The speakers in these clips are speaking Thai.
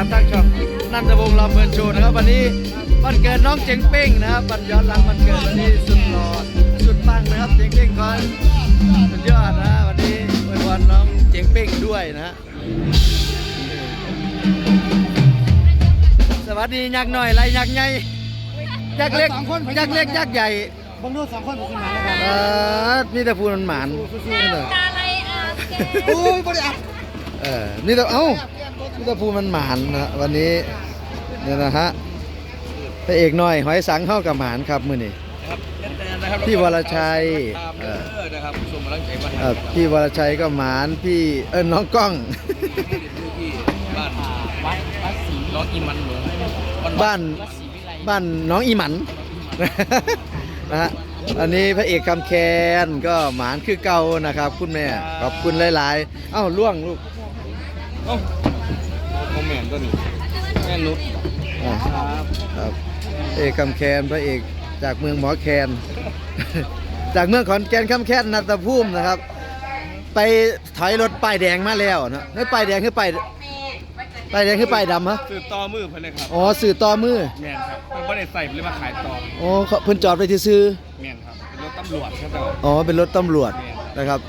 ามทางช่องนันทวงศ์ลำเพลินโชว์นะครับ วันนี้วันเกิดน้องเจ๋งเป้งนะครับวันย้อนหลังวันเกิดวันนี้สุดหล่อสุดปังนะครับเจ๋งเป้งก่อนสุดยอดนะวันนี้อวยพรน้องเจ๋งเป้งด้วยนะฮะสวัสดียักษ์หน่อยไรยักษ์ใหญ่ยักษ์เล็กยักษ์เล็กยักษ์ใหญ่บางดูสองคนผมขึ้นมาแล้วกันเออมีแต่พูนหมานสู้ๆเลยตาอะไรอาแก โอ้ยบริอัดเออ นี่แต่เอ้า นี่แต่พูมันหมานนะวันนี้เนี่ยนะฮะพระเอกน้อยหอยสังเข้ากับหมานครับมื้อนี้ครับแน่ๆนะครับพี่วรชัยตามเอเด้ออนะครับส่งกำลังใจมาให้เอ่อพี่วรชัยก็หมานพี่เออน้องกล้อง ที่บ้านวัดวัดศรีน้องอีมันเหมือนบ้านบ้านน้องอีหมัน นะฮะอันนี้พระเอกคำแคนก็หมานคือเก่านะครับ คุณแม่ขอบคุณหลาย ๆ เอ้าล่วงลูกโอ้ โมเมนต์ตัวนี้แม่นุชอะครับครับพระเอกคำแคนพระเอกจากเมืองหมอแคน จากเมืองขอนแก่นคำแคนนัตภูมินะครับ ไปถอยรถป้ายแดงมาแล้วนะเฮ้ยป้ายแดงคือป้ายป้ายแดงคือป้ายดำฮะสื่อต่อมือเพิ่นเลยครับอ๋อสื่อต่อมือแม่นครับเพิ่นบ่ได้ใส่เพิ่นเลยมาขายต่ออ๋อเขาเพิ่นจอดไปซื้อแม่นครับเป็นรถตำรวจครับแต่ว่าๆอ๋อเป็นรถตำรวจนะครับ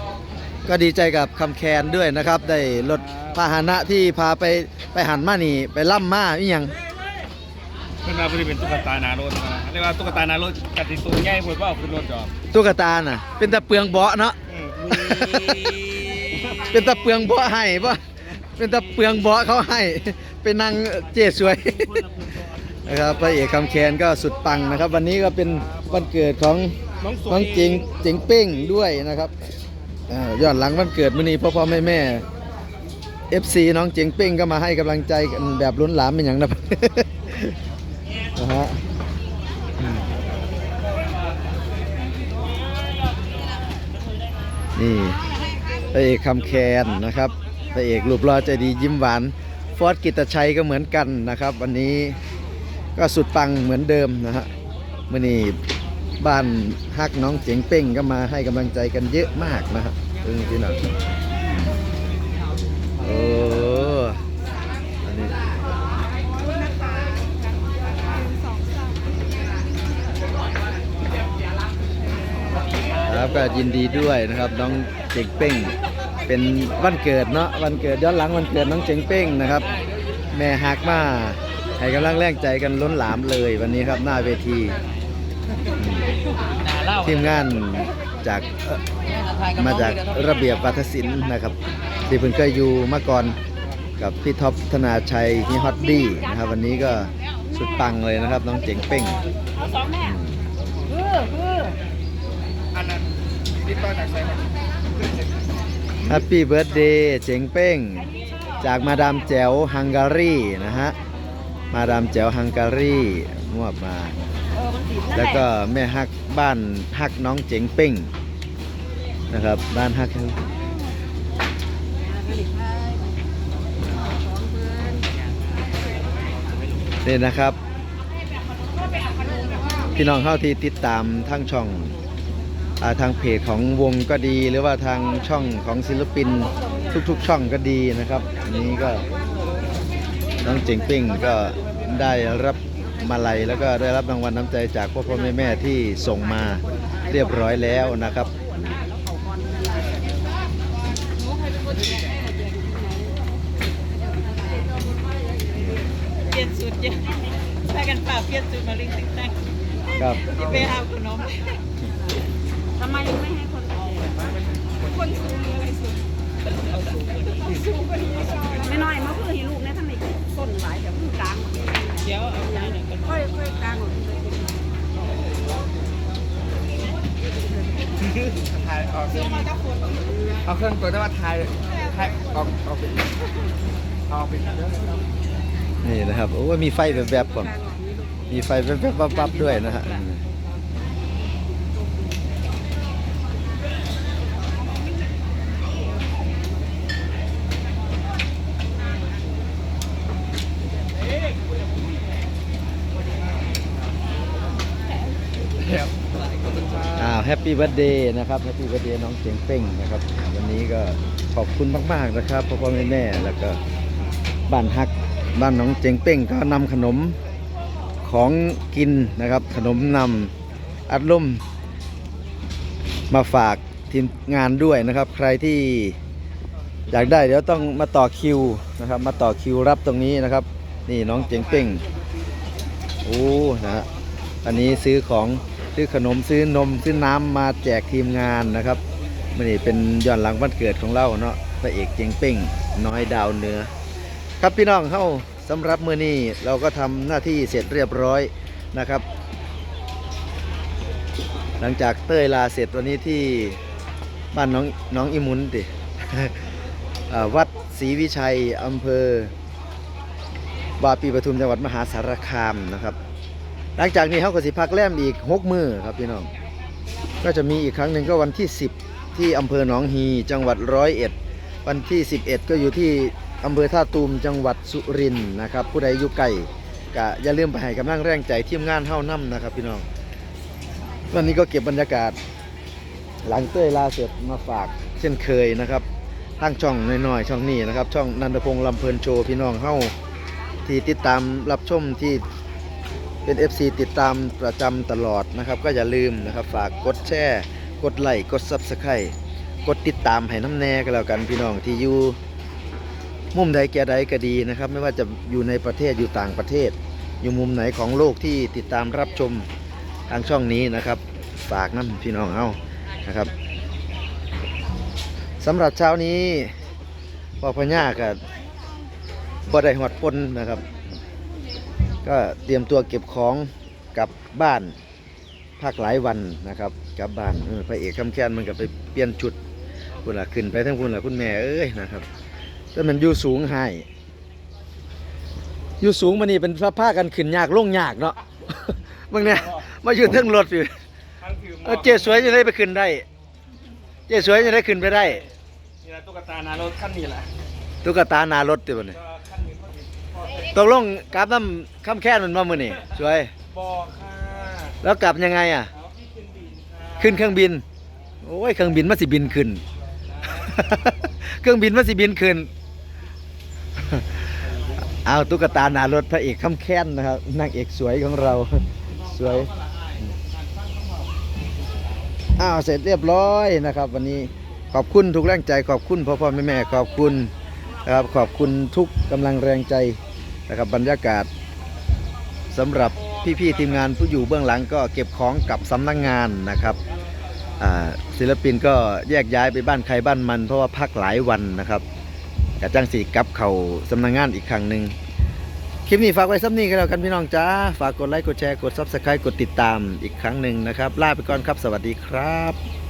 ก็ดีใจกับคำแคนด้วยนะครับ ได้รถพาหนะที่พาไป ไปหันมานี่ ไปล่ำมาอีหยังเพิ่นมาเพิ่นเป็นตุ๊กตาหนารถนะเรียกว่าตุ๊กตาหนารถกติตัวใหญ่เพิ่นว่าเอาขึ้นรถจอดตุ๊กตาน่ะ เป็นตะเปลืองเบาะเนาะอืมเป็นตะเปลืองเบาะให้ป่ะเป็นตะเปลืองเบาะเขาให้ไปนั่งเจ๊สวยนะครับพระเอกคำแคนก็สุดปังนะครับ วันนี้ก็เป็นวันเกิดของน้องสน้องเจงเจงเป้งด้วยนะครับอ่าย้อนหลังวันเกิดมื้อนี้พ่อพ่อแม่แม่ FC น้องเจงเป้งก็มาให้กำลังใจกันแบบล้นหลามเป็นอย่างนะนะฮะนี่พระเอกคำแคนนะครับพระเอกรูปหล่อใจดียิ้มหวานฟอสกิตชัยก็เหมือนกันนะครับ วันนี้ก็สุดปังเหมือนเดิมนะฮะมื่อนี้บ้านฮักน้องเจ๋งเป้งก็มาให้กำลังใจกันเยอะมากนะฮะเออพี่น้ องโอ้อันนี้ครับก็ยินดีด้วยนะครับน้องเจ๋งเป้ง เป็นวันเกิดเนาะวันเกิดย้อนหลังวันเกิดน้องเจ๋งเป้งนะครับ แม่ฮักมาให้กำลังแรงใจกันล้นหลามเลยวันนี้ครับหน้าเวทีทีมงาน จากมาจากระเบียบวัฒศิลป์นะครับที่เพิ่งเคยอยู่มาก่อนกับพี่ท็อปธนาชัยพี่ฮอตดี้นะครับ วันนี้ก็สุดปังเลยนะครับ น้องเจ๋งเป้งอัปปี้เบิร์ดเดย์เจ๋งเป้ง จากมาดามแจ๋วฮังการีนะฮะ มาดามแจ๋วฮังการีมอบมา แล้วก็แม่ฮักบ้านฮักน้องเจ๋งเป้งนะครับ บ้านฮักนี่นะครับ พี่น้องเข้าที่ติดตามทั้งช่องอาทางเพจของวงก็ดี หรือว่าทางช่องของศิลปินทุกๆ ช่องก็ดีนะครับอันนี้ก็น้องเจ๋งเป้งก็ได้รับ มาลัยแล้วก็ได้รับรางวัลน้ำใจจากพ่อพ่อแม่แม่ที่ส่งมาเรียบร้อยแล้วนะครับ เปลี่ยนสูตรเยอะพากันป่าเปลี่ยนสูตรมาลิงติ๊กตักครับที่ไปเอาขนมทำไมไม่ให้คนออกคนสูงอะไรสูงไม่น้อยมาเพื่อให้ลูกนะทำไมต้นหลายแบบกลาง เดี๋ยวเอาอย่างนี้กันค่อยค่อยกลางถ่ายออกเอาเครื่องตัวได้ว่าถ่ายถ่ายออกออกเป็นออกเป็นเยอะเลยครับนี่นะครับ โอ้ยมีไฟแวบๆก่อนมีไฟแวบๆวับๆด้วยนะฮะ อ้าวแฮปปี้ i บ t ร์ a เดย์นะครับแฮปปี้ i บ t ร์ a เดย์น้องเจียงเป้งนะครับ วันนี้ก็ขอบคุณมาก ๆ นะครับพ่อพ่อแม่แม่แล้วก็บ้านฮักบ้านหน้องเจงเป้งก็นำขนมของกินนะครับ ขนมนำอัดลมมาฝากทีมงานด้วยนะครับ ใครที่อยากได้เดี๋ยวต้องมาต่อคิวนะครับ มาต่อคิวรับตรงนี้นะครับ นี่น้องเจงเป้งโอ้นะฮะอันนี้ซื้อของ ซื้อขนมซื้อนมซื้อน้ำมาแจกทีมงานนะครับมันนี่เป็นย้อนหลังวันเกิดของเราเนาะพระเอกเจงเป้งน้อยดาวเนื้อครับพี่น้องเข้าสำหรับมือนี้เราก็ทำหน้าที่เสร็จเรียบร้อยนะครับ หลังจากเต้ยลาเสร็จวันนี้ที่บ้านน้องน้องอิมุนติวัดศรีวิชัยอำเภอวาปีปทุมจังหวัดมหาสารคามนะครับ หลังจากนี้เขาก็สิพักแรมอีกหกมือครับพี่น้อง ก็จะมีอีกครั้งหนึ่งก็วันที่ 10 ที่อำเภอหนองฮีจังหวัดร้อยเอ็ดวันที่ 11 ก็อยู่ที่อำเภอท่าตูมจังหวัดสุรินทร์นะครับ ผู้ใดอยู่ไกลก็อย่าลืมไปให้กำลังแรงใจทีมงานเฮ้านํนะครับพี่น้อง วันนี้ก็เก็บบรรยากาศ หลังเต้ยลาเสร็จมาฝากเช่นเคยนะครับทางช่องน้อยๆช่องนี้นะครับ ช่องนันทพงษ์ลำเพลินโชว์พี่น้องเฮ้าที่ติดตามรับชมที่ เป็น FC ติดตามประจำตลอดนะครับ ก็อย่าลืมนะครับ ฝากกดแชร์กดไลค์กด Subscribe กดติดตามให้น้ำแน่ก็แล้วกันพี่น้องที่อยู่มุมใดแก่ใดก็ดีนะครับ ไม่ว่าจะอยู่ในประเทศอยู่ต่างประเทศ อยู่มุมไหนของโลกที่ติดตามรับชมทางช่องนี้นะครับ ฝากน้ำพี่น้องเอานะครับสำหรับเช้านี้พ่อพญากับบ่ได้หอดปนนะครับ ก็เตรียมตัวเก็บของกลับบ้านพักหลายวันนะครับกลับบ้านเออพระเอกคำแค้นมันก็ไปเปลี่ยนชุดคุณล่ะขึ้นไปทั้งคุณล่ะคุณแม่เอ้ยนะครับแต่มันอยู่สูงให้อยู่สูงมันนี่เป็นพระผ้ากันขึ้นยากลงยากเนาะบางเนี่ยมาอยู่เทั้งรถอยู่ทั้งถือหม้เอออเจ๊สวยจะได้ไปขึ้นได้ เจ๊สวยจะได้ขึ้นไปได้นี่แหละตุ๊กตานารถขั้นนี้แหละตุ๊กตาหนารถติบ่เนี่ย ตกลงกลับน้ำข้ามแค่นมันมามือนี่สวย บอค่ะแล้วกลับยังไงอะ เอาที่ขึ้นบินค่ะขึ้นเครื่องบิน โอ้ยเครื่องบินมันสิบินขึ้น เครื่องบินมันสิบินขึ้น เอาตุ๊กตาหนารถพระเอกคำแค้นนะครับนางเอกสวยของเรา สวย อ้าวเสร็จเรียบร้อยนะครับ วันนี้ขอบคุณทุกแรงใจขอบคุณพ่อพ่อแม่แม่ขอบคุณนะครับขอบคุณทุกกำลังแรงใจ นะครับบรรยากาศสำหรับพี่ๆทีมงานผู้อยู่เบื้องหลังก็เก็บของกลับสำนักงงานนะครับศิลปินก็แยกย้ายไปบ้านใครบ้านมัน เพราะว่าพักหลายวันนะครับกะจังสีกับเข่าสำนักงงานอีกครั้งหนึ่งคลิปนี้ฝากไว้ซ้ำนี้ก็แล้วกันพี่น้องจ้าฝากกดไลค์กดแชร์กด Subscribe กดติดตามอีกครั้งหนึ่งนะครับลาไปก่อนครับสวัสดีครับ